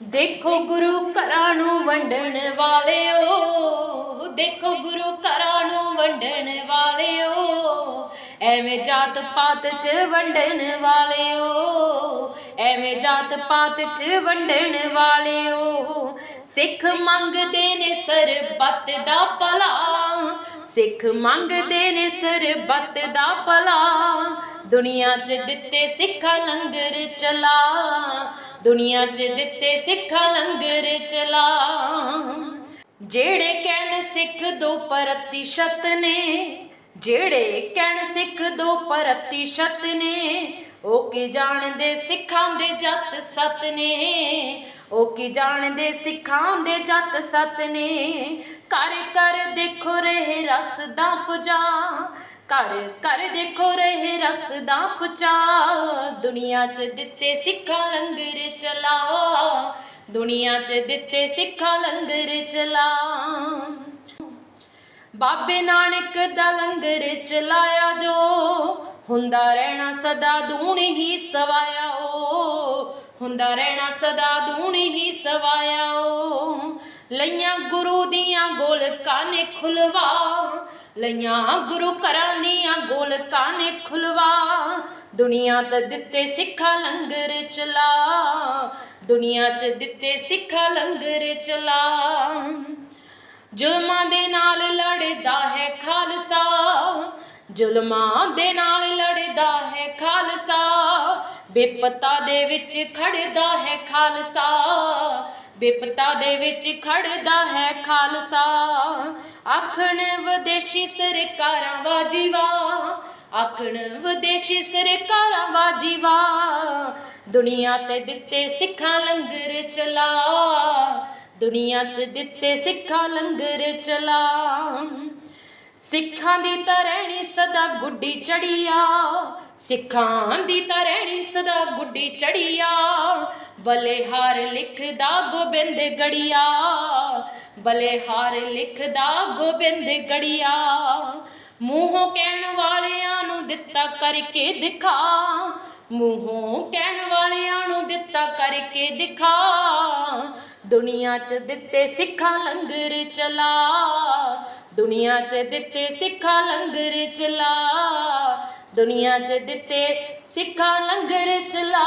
ਦੇਖੋ ਗੁਰੂ ਘਰਾਂ ਨੂੰ ਵੰਡਣ ਵਾਲਿਓ, ਦੇਖੋ ਗੁਰੂ ਘਰਾਂ ਨੂੰ ਵੰਡਣ ਵਾਲਿਓ, ਐਵੇਂ ਜਾਤ ਪਾਤ ਚ ਵੰਡਣ ਵਾਲਿਓ, ਐਵੇਂ ਜਾਤ ਪਾਤ ਚ ਵੰਡਣ ਵਾਲਿਓ, ਸਿੱਖ ਮੰਗਦੇ ਨੇ ਸਰਬੱਤ ਦਾ ਭਲਾ, ਸਿੱਖ ਮੰਗਦੇ ਨੇ ਸਰਬੱਤ ਦਾ ਭਲਾ, ਦੁਨੀਆ 'ਚ ਦਿੱਤੇ ਸਿੱਖਾਂ ਲੰਗਰ ਚਲਾ ਦੁਨੀਆ 'ਚ ਦਿੱਤੇ ਸਿੱਖਾਂ ਲੰਗਰ ਚਲਾ ਜਿਹੜੇ ਕਹਿਣ ਸਿੱਖ ਦੋ ਪ੍ਰਤੀਸ਼ਤ ਨੇ, ਜਿਹੜੇ ਕਹਿਣ ਸਿੱਖ ਦੋ ਪ੍ਰਤੀਸ਼ਤ ਨੇ, ਉਹ ਕੀ ਜਾਣਦੇ ਸਿੱਖਾਂ ਦੇ ਜੱਤ ਸਤ ਨੇ? ਉਹ ਕੀ ਜਾਣਦੇ ਸਿੱਖਾਂ ਦੇ ਜੱਤ ਸਤ ਨੇ? ਕਰ ਕਰ ਦੇਖੋ ਰਹੇ ਰਸ ਦਾ ਪੁਜਾ ਕਰ ਕਰ ਦੇਖੋ ਰਹੇ ਰਸ ਦਾ ਪੁਚਾ ਦੁਨੀਆ 'ਚ ਦਿੱਤੇ ਸਿੱਖਾਂ ਲੰਗਰ ਚਲਾ। ਦੁਨੀਆ 'ਚ ਦਿੱਤੇ ਸਿੱਖਾਂ ਲੰਗਰ ਚਲਾ। ਬਾਬੇ ਨਾਨਕ ਦਾ ਲੰਗਰ ਚਲਾਇਆ ਜੋ, ਹੁੰਦਾ ਰਹਿਣਾ ਸਦਾ ਦੂਣ ਹੀ ਸਵਾਇਆ ਓ। ਹੁੰਦਾ ਰਹਿਣਾ ਸਦਾ ਦੂਣ ਹੀ ਸਵਾਇਆ ਓ। ਲਈਆਂ ਗੁਰੂ ਦੀਆਂ ਗੋਲਕਾਂ ਨੇ ਖੁਲਵਾ ਲਈਆਂ ਗੁਰੂ ਘਰਾਂ ਦੀਆਂ ਗੋਲਕਾਂ ਨੇ ਖੁਲਵਾ। ਦੁਨੀਆ ਤੇ ਦਿੱਤੇ ਸਿੱਖਾਂ ਲੰਗਰ ਚਲਾ। ਦੁਨੀਆ 'ਚ ਦਿੱਤੇ ਸਿੱਖਾਂ ਲੰਗਰ ਚਲਾ। ਜ਼ੁਲਮਾਂ ਦੇ ਨਾਲ ਲੜਦਾ ਹੈ ਖਾਲਸਾ। ਜ਼ੁਲਮਾਂ ਦੇ ਨਾਲ ਲੜਦਾ ਹੈ ਖਾਲਸਾ। ਬੇਪਤਾ ਦੇ ਵਿੱਚ ਖੜਦਾ ਹੈ ਖਾਲਸਾ। ਬੇਪਤਾ ਦੇ ਵਿੱਚ ਖੜਦਾ ਹੈ ਖਾਲਸਾ। ਆਖਣ ਵਿਦੇਸ਼ੀ ਸਰਕਾਰਾਂ ਵਾਜੀਵਾ ਆਖਣ ਵਿਦੇਸ਼ੀ ਸਰਕਾਰਾਂ ਵਾਜੀਵਾ ਦੁਨੀਆ ਤੇ ਦਿੱਤੇ ਸਿੱਖਾਂ ਲੰਗਰ ਚਲਾ, ਦੁਨੀਆ 'ਚ ਦਿੱਤੇ ਸਿੱਖਾਂ ਲੰਗਰ ਚਲਾ। ਸਿੱਖਾਂ ਦੀ ਤਾਂ ਰਹਿਣੀ ਸਦਾ ਗੁੱਡੀ ਚੜੀਆ ਸਿੱਖਾਂ ਦੀ ਤਾਂ ਰਹਿਣੀ ਸਦਾ ਗੁੱਡੀ ਚੜੀਆ ਬਲਿਹਾਰ ਲਿਖਦਾ ਗੋਬਿੰਦ ਗੜੀਆ ਬਲੇਹਾਰ ਲਿਖਦਾ ਗੋਬਿੰਦ ਗੜੀਆ। ਮੂੰਹੋਂ ਕਹਿਣ ਵਾਲਿਆਂ ਨੂੰ ਦਿੱਤਾ ਕਰਕੇ ਦਿਖਾ। ਮੂੰਹੋਂ ਕਹਿਣ ਵਾਲਿਆਂ ਨੂੰ ਦਿੱਤਾ ਕਰਕੇ ਦਿਖਾ। ਦੁਨੀਆ 'ਚ ਦਿੱਤੇ ਸਿੱਖਾਂ ਲੰਗਰ ਚਲਾ। ਦੁਨੀਆ 'ਚ ਦਿੱਤੇ ਸਿੱਖਾਂ ਲੰਗਰ ਚਲਾ। ਦੁਨੀਆ 'ਚ ਦਿੱਤੇ ਸਿੱਖਾਂ ਲੰਗਰ ਚਲਾ।